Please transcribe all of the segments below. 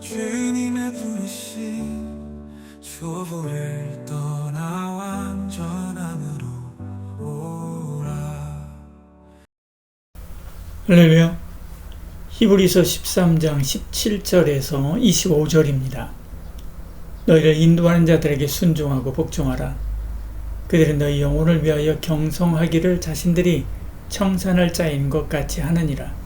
주님의 부르심 초보를 떠나 완전함으로 오라 할렐루야. 히브리서 13장 17절에서 25절입니다. 너희를 인도하는 자들에게 순종하고 복종하라. 그들은 너희 영혼을 위하여 경성하기를 자신들이 청산할 자인 것 같이 하느니라.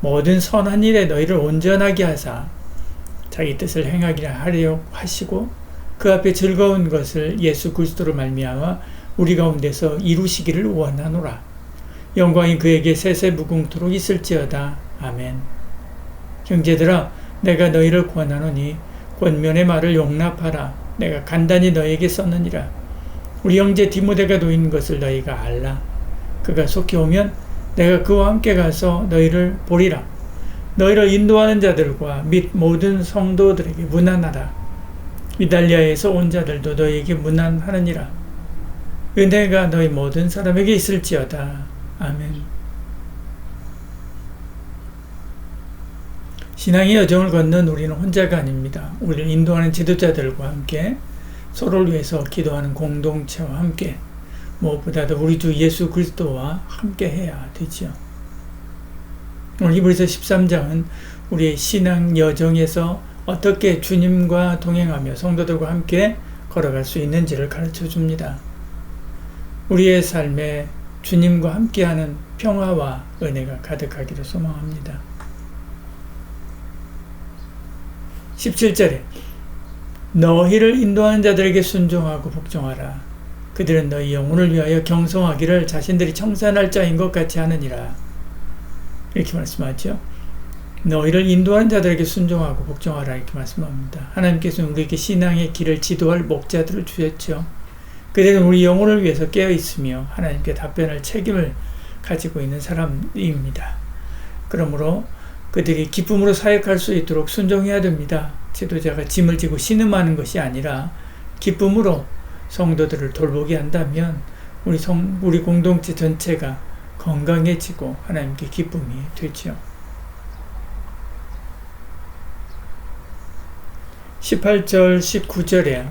모든 선한 일에 너희를 온전하게 하사 자기 뜻을 행하기를 하려 하시고 그 앞에 즐거운 것을 예수 그리스도로 말미암아 우리 가운데서 이루시기를 원하노라. 영광이 그에게 세세 무궁토록 있을지어다. 아멘. 형제들아, 내가 너희를 권하노니 권면의 말을 용납하라. 내가 간단히 너에게 썼느니라. 우리 형제 디모데가 놓인 것을 너희가 알라. 그가 속히 오면 내가 그와 함께 가서 너희를 보리라. 너희를 인도하는 자들과 및 모든 성도들에게 문안하라. 이달리아에서 온 자들도 너희에게 문안하느니라. 은혜가 너희 모든 사람에게 있을지어다. 아멘. 신앙의 여정을 걷는 우리는 혼자가 아닙니다. 우리를 인도하는 지도자들과 함께 서로를 위해서 기도하는 공동체와 함께 무엇보다도 우리 주 예수 그리스도와 함께 해야 되지요. 오늘 히브리서 13장은 우리의 신앙 여정에서 어떻게 주님과 동행하며 성도들과 함께 걸어갈 수 있는지를 가르쳐 줍니다. 우리의 삶에 주님과 함께하는 평화와 은혜가 가득하기를 소망합니다. 17절에 너희를 인도하는 자들에게 순종하고 복종하라. 그들은 너희 영혼을 위하여 경성하기를 자신들이 청산할 자인 것 같이 하느니라. 이렇게 말씀하죠. 너희를 인도하는 자들에게 순종하고 복종하라 이렇게 말씀합니다. 하나님께서는 우리에게 신앙의 길을 지도할 목자들을 주셨죠. 그들은 우리 영혼을 위해서 깨어 있으며 하나님께 답변할 책임을 가지고 있는 사람입니다. 그러므로 그들이 기쁨으로 사역할 수 있도록 순종해야 됩니다. 지도자가 짐을 지고 신음하는 것이 아니라 기쁨으로 성도들을 돌보게 한다면 우리 성, 우리 공동체 전체가 건강해지고 하나님께 기쁨이 되죠. 18절, 19절에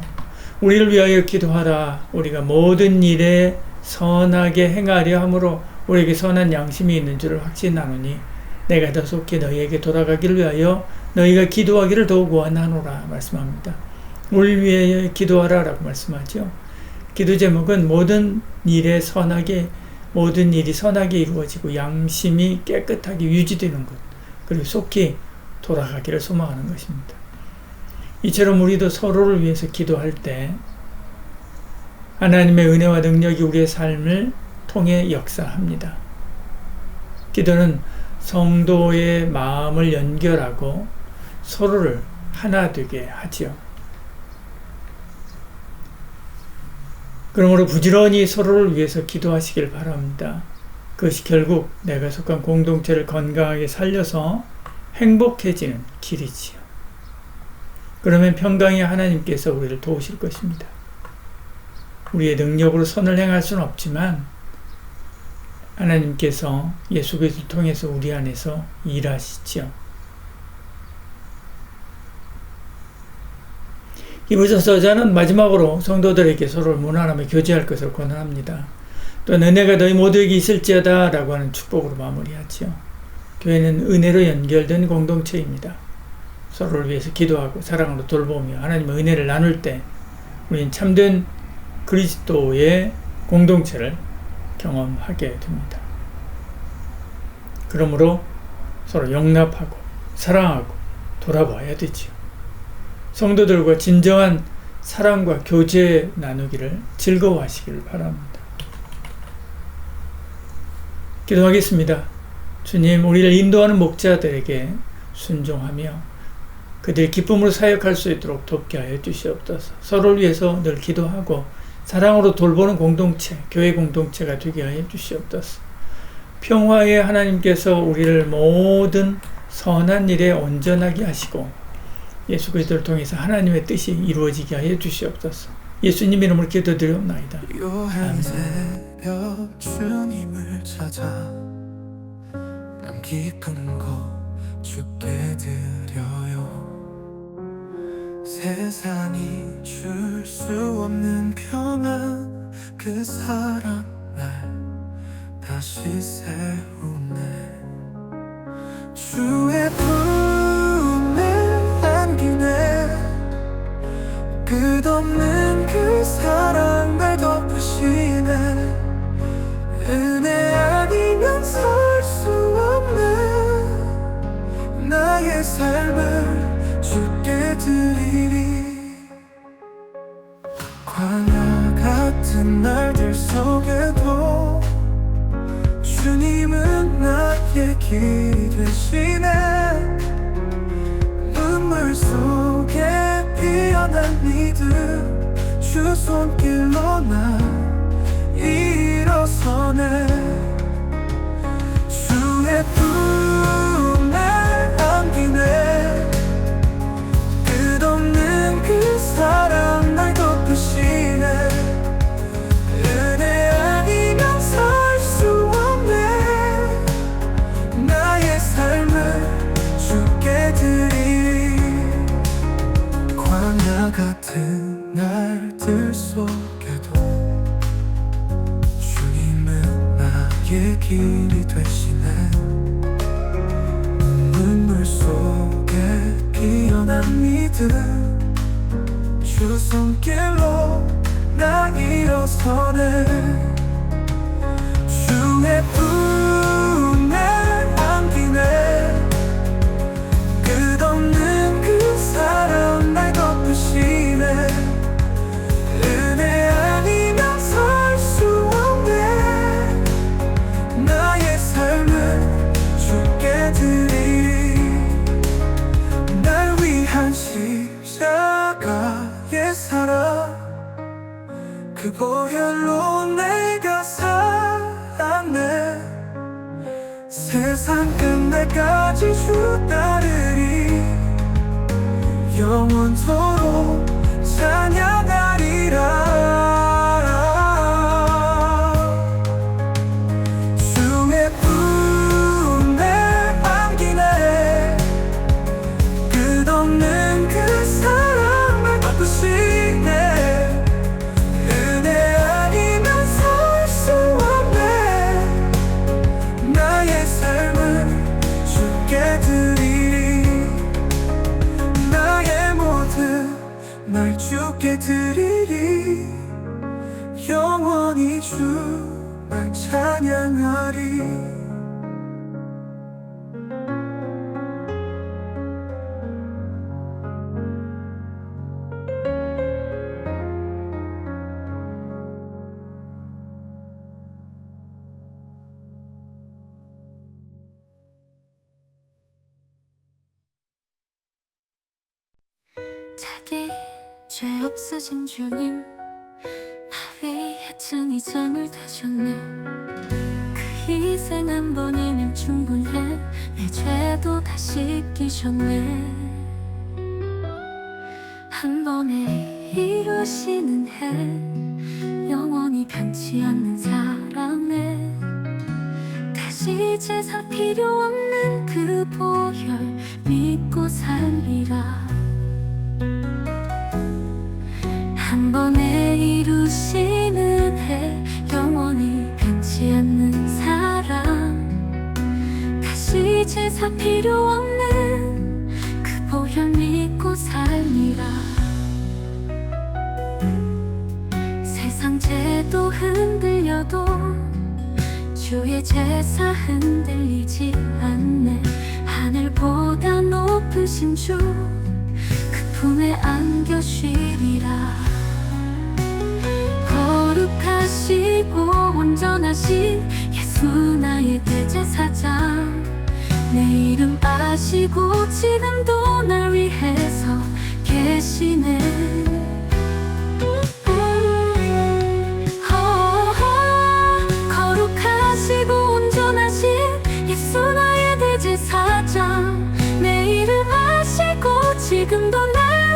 우리를 위하여 기도하라. 우리가 모든 일에 선하게 행하려 함으로 우리에게 선한 양심이 있는 줄을 확신하노니 내가 더 속히 너희에게 돌아가기를 위하여 너희가 기도하기를 더욱 원하노라 말씀합니다. 우리를 위하여 기도하라라고 말씀하죠. 기도 제목은 모든 일에 선하게 모든 일이 선하게 이루어지고 양심이 깨끗하게 유지되는 것 그리고 속히 돌아가기를 소망하는 것입니다. 이처럼 우리도 서로를 위해서 기도할 때 하나님의 은혜와 능력이 우리의 삶을 통해 역사합니다. 기도는 성도의 마음을 연결하고 서로를 하나 되게 하지요. 그러므로 부지런히 서로를 위해서 기도하시길 바랍니다. 그것이 결국 내가 속한 공동체를 건강하게 살려서 행복해지는 길이지요. 그러면 평강의 하나님께서 우리를 도우실 것입니다. 우리의 능력으로 선을 행할 수는 없지만 하나님께서 예수 그리스도를 통해서 우리 안에서 일하시지요. 히브리서 저자는 마지막으로 성도들에게 서로를 무난하며 교제할 것을 권합니다. 또 은혜가 너희 모두에게 있을지어다 라고 하는 축복으로 마무리하지요. 교회는 은혜로 연결된 공동체입니다. 서로를 위해서 기도하고 사랑으로 돌보며 하나님의 은혜를 나눌 때 우리는 참된 그리스도의 공동체를 경험하게 됩니다. 그러므로 서로 용납하고 사랑하고 돌아봐야 되지요. 성도들과 진정한 사랑과 교제 나누기를 즐거워하시기를 바랍니다. 기도하겠습니다. 주님, 우리를 인도하는 목자들에게 순종하며 그들의 기쁨으로 사역할 수 있도록 돕게 하여 주시옵소서. 서로를 위해서 늘 기도하고 사랑으로 돌보는 공동체, 교회 공동체가 되게 하여 주시옵소서. 평화의 하나님께서 우리를 모든 선한 일에 온전하게 하시고 예수 그리스도를 통해서 하나님의 뜻이 이루어지게 하여 주시옵소서. 예수님 이름으로 기도드리옵나이다. 요한 새벽 주님을 찾아 남 깊은 곳 주께 드려요 세상이 줄 수 없는 평안 그 사랑 날 다시 세우 속에 피어난 믿음 주 손길로 나 일어서네 믿음 주 손길로 나 일어서네. 주의 품 그 보혈로 내가 살았네 세상 끝날까지 주 따르리 영원토록 찬양하 날 주께 드리리. 영원히 주만 찬양하리 죄 없으신 주님 나 위해 층이 잠을 다셨네. 그 희생 한 번이면 충분해 내 죄도 다 씻기셨네. 한 번에 이루시는 해 영원히 변치 않는 사랑에 다시 제사 필요 없는 그 보혈 믿고 살리라 제사 필요 없는 그 보혈 믿고 살리라. 세상 제도 흔들려도 주의 제사 흔들리지 않네. 하늘보다 높으신 주 그 품에 안겨 쉬리라. 거룩하시고 온전하신 예수 나의 대제사장 하시고 지금도 날 위해서 계시네. 거룩하시고 온전하신 예수 나의 대제사장. 내 일을 아시고 지금도 날